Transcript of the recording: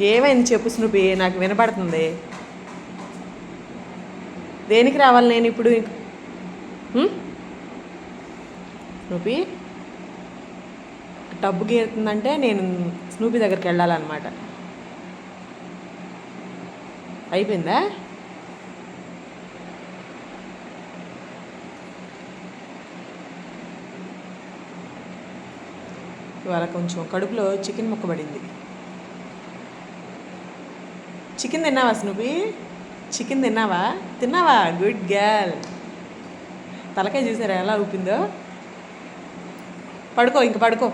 ఏమైంది చెప్పు స్నూపి? నాకు వినపడుతుంది. దేనికి రావాలి నేను ఇప్పుడు? స్నూపి డబ్బు గీరుతుందంటే నేను స్నూపి దగ్గరికి వెళ్ళాలన్నమాట. అయిపోయిందా? ఇవాళ కొంచెం కడుపులో చికెన్ ముక్క పడింది. చికెన్ తిన్నావా స్నూపి చికెన్ తిన్నావా? తిన్నావా? గుడ్ గర్ల్ తలకాయ చూసారా ఎలా ఊపిందో? పడుకో ఇంక పడుకో.